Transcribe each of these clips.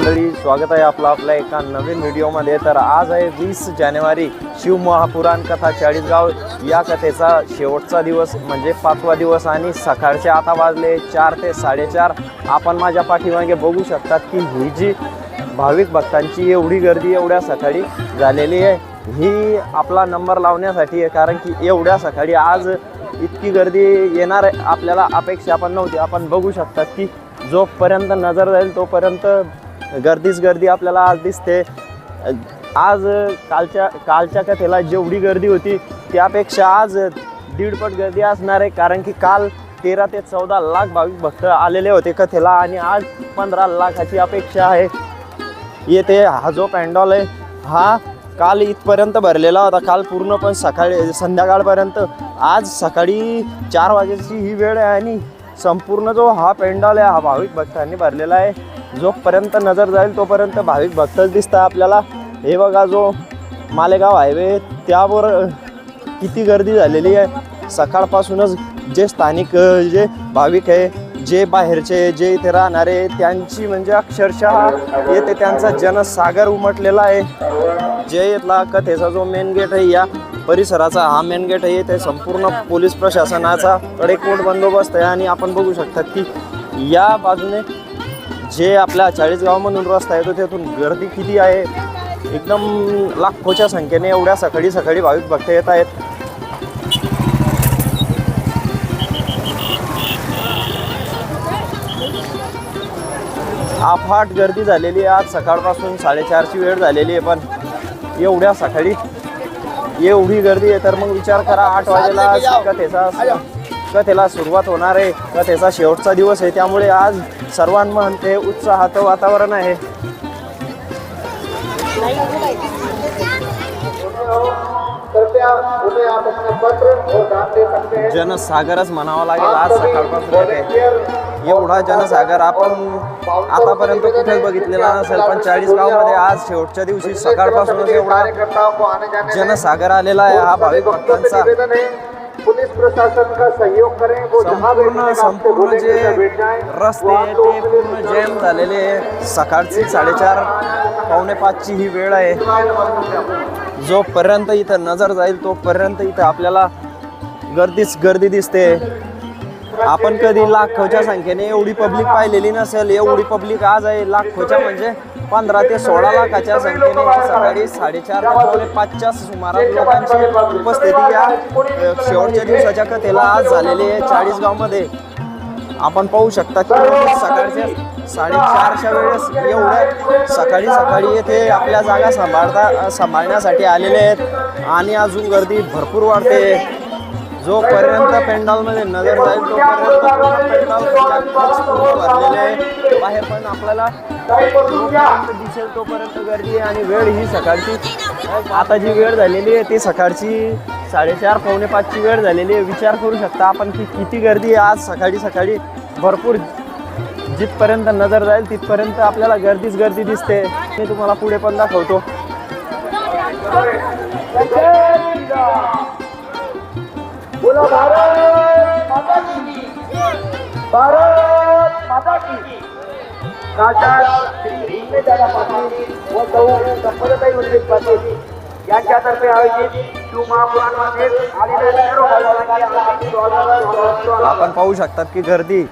मंडळी स्वागत आहे आपलं आपल्या एका नवीन व्हिडिओमध्ये. तर आज आहे वीस जानेवारी शिवमहापुराण कथा चाळीसगाव. या कथेचा शेवटचा दिवस म्हणजे पाचवा दिवस आणि सकाळचे आता वाजले चार ते साडेचार. आपण माझ्या पाठीमागे बघू शकतात की ही जी भाविक भक्तांची एवढी गर्दी एवढ्या सकाळी झालेली आहे ही आपला नंबर लावण्यासाठी आहे कारण की एवढ्या सकाळी आज इतकी गर्दी येणार आहे आपल्याला अपेक्षा पण नव्हती. आपण बघू शकतात की जोपर्यंत नजर जाईल तोपर्यंत गर्दीच गर्दी आपल्याला आज दिसते. आज कालच्या कालच्या कथेला जेवढी गर्दी होती त्यापेक्षा आज दीडपट गर्दी असणार आहे. कारण की काल तेरा ते चौदा लाख भाविक भक्त आलेले होते कथेला आणि आज पंधरा लाखाची अपेक्षा आहे. येथे हा जो पॅन्डॉल आहे हा काल इथपर्यंत भरलेला होता. काल पूर्ण पण सकाळी संध्याकाळपर्यंत. आज सकाळी चार वाजेची ही वेळ आहे आणि संपूर्ण जो हा पेंडॉल आहे हा भाविक भक्तांनी भरलेला आहे. जोपर्यंत नजर जाईल तोपर्यंत भाविक भक्तच दिसतं आपल्याला. हे बघा जो मालेगाव हायवे त्यावर किती गर्दी झालेली आहे. सकाळपासूनच जे स्थानिक जे भाविक आहे जे बाहेरचे जे इथे राहणारे त्यांची म्हणजे अक्षरशः येथे त्यांचा जनसागर उमटलेला आहे. जे इथला कथेचा जो मेन गेट आहे या परिसराचा हा मेन गेट आहे ते संपूर्ण पोलीस प्रशासनाचा कडेकोट बंदोबस्त आहे. आणि आपण बघू शकतात की या बाजूने जे आपल्या चाळीसगावमधून रस्ता येतो तिथून गर्दी किती आहे? एकदम लाखोच्या संख्येने एवढ्या सकाळी सकाळी भाविक भक्त येत आहेत. अफाट गर्दी झालेली आहे. आज सकाळपासून साडेचारची वेळ झालेली आहे पण एवढ्या सकाळी एवढी गर्दी आहे तर मग विचार करा आठ वाजेला आज. कथेचा कथेला सुरुवात होणार आहे कथेचा शेवटचा दिवस आहे त्यामुळे आज सर्वांमध्ये उत्साहाचं वातावरण आहे. जनसागरच म्हणावा लागेल आज सकाळपासून एवढा जनसागर आपण आतापर्यंत कुठेच बघितलेला नसेल पण चाळीस गावमध्ये आज शेवटच्या दिवशी सकाळपासूनच एवढा जनसागर आलेला आहे हा भाविक भक्तांचा पुलिस प्रशासन का सहयोग करें? वो जहाँ संपूर्ण संपूर्ण जे रस्ते ते पूर्ण जॅम झालेले आहे. सकाळची साडेचार पावणे पाचची ही वेळ आहे. जोपर्यंत इथं नजर जाईल तोपर्यंत इथं आपल्याला गर्दीच गर्दी दिसते. आपण कधी लाखोच्या संख्येने एवढी पब्लिक पाहिलेली नसेल एवढी पब्लिक आज आहे. लाखोच्या म्हणजे पंधरा ते सोळा लाखाच्या संख्येने सकाळी साडेचार ते पाचच्या सुमारास लोकांची उपस्थिती या शेवटच्या दिवसाच्या कथेला आज झालेली आहे चाळीसगावमध्ये. आपण पाहू शकता की सकाळच्या साडेचारच्या वेळेस एवढ्या सकाळी सकाळी येथे आपल्या जागा सांभाळता सांभाळण्यासाठी आलेले आहेत. आणि अजून गर्दी भरपूर वाढते. जोपर्यंत पेंडॉलमध्ये नजर जाईल तोपर्यंत पेंडॉल भरलेले आहे. बाहेर पण आपल्याला दिसेल तोपर्यंत गर्दी आहे आणि वेळ ही सकाळची. आता जी वेळ झालेली आहे ती सकाळची साडेचार पावणे पाचची वेळ झालेली आहे. विचार करू शकता आपण की किती गर्दी आहे. आज सकाळी सकाळी भरपूर जिथपर्यंत नजर जाईल तिथपर्यंत आपल्याला गर्दीच गर्दी दिसते. मी तुम्हाला पुढे पण दाखवतो. बोलो भारत माता की भारत माता की खासदार श्री पाटील व संपदाताई उल्लेख पाटील यांच्यातर्फे आयोजित आपण पाहू शकतात की गर्दी.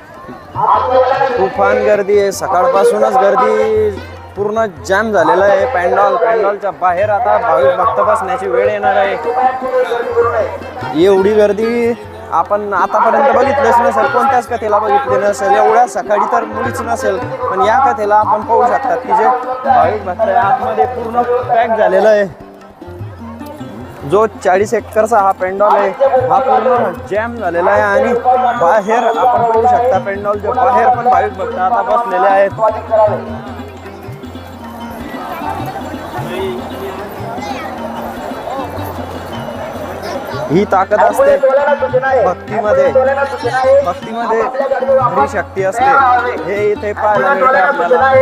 तुफान गर्दी आहे. सकाळपासूनच गर्दी. पूर्ण जॅम झालेलं आहे. पॅन्डॉल पॅन्डॉलच्या बाहेर आता भाविक भक्त बसण्याची वेळ येणार आहे. एवढी गर्दी आपण आतापर्यंत बघितलंच नसेल कोणत्याच कथेला बघितली नसेल एवढ्या सकाळी तर मुलीच नसेल पण या कथेला आपण पाहू शकतात की जे भाविक भक्त आतमध्ये पूर्ण पॅक झालेलं आहे. जो चाळीस एकरचा हा पेंडॉल आहे हा पूर्ण जॅम झालेला आहे आणि बाहेर आपण पाहू शकता पेंडॉलच्या बाहेर पण भाविक भक्त आता बसलेले आहेत. ही ताकद असते. भक्तीमध्ये. भक्तीमध्ये खरी शक्ती असते. हे इथे पाहायला मिळते आपल्याला.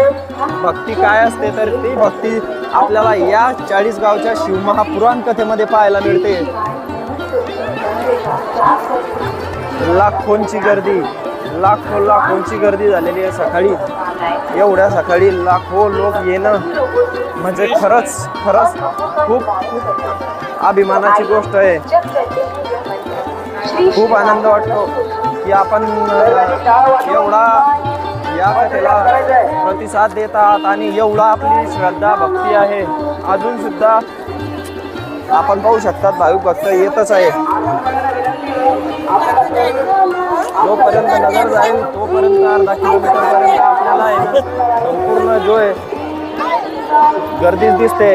भक्ती काय असते तर ती भक्ती आपल्याला या चाळीस गावच्या शिवमहापुराण कथेमध्ये पाहायला मिळते. लाखोंची गर्दी लाखो लाखोंची गर्दी झालेली आहे सकाळी. एवढ्या सकाळी लाखो लोक येणं म्हणजे खरंच खरंच खूप खूप अभिमानाची गोष्ट आहे. खूप आनंद वाटतो की आपण एवढा या कथेला प्रतिसाद देतात आणि एवढा आपली श्रद्धा भक्ती आहे. अजून सुद्धा आपण पाहू शकतात भाविक भक्त येतच आहे. जोपर्यंत नगर जाईल तोपर्यंत अर्धा किलोमीटरपर्यंत आपल्याला आहे. संपूर्ण जो आहे गर्दीच दिसते.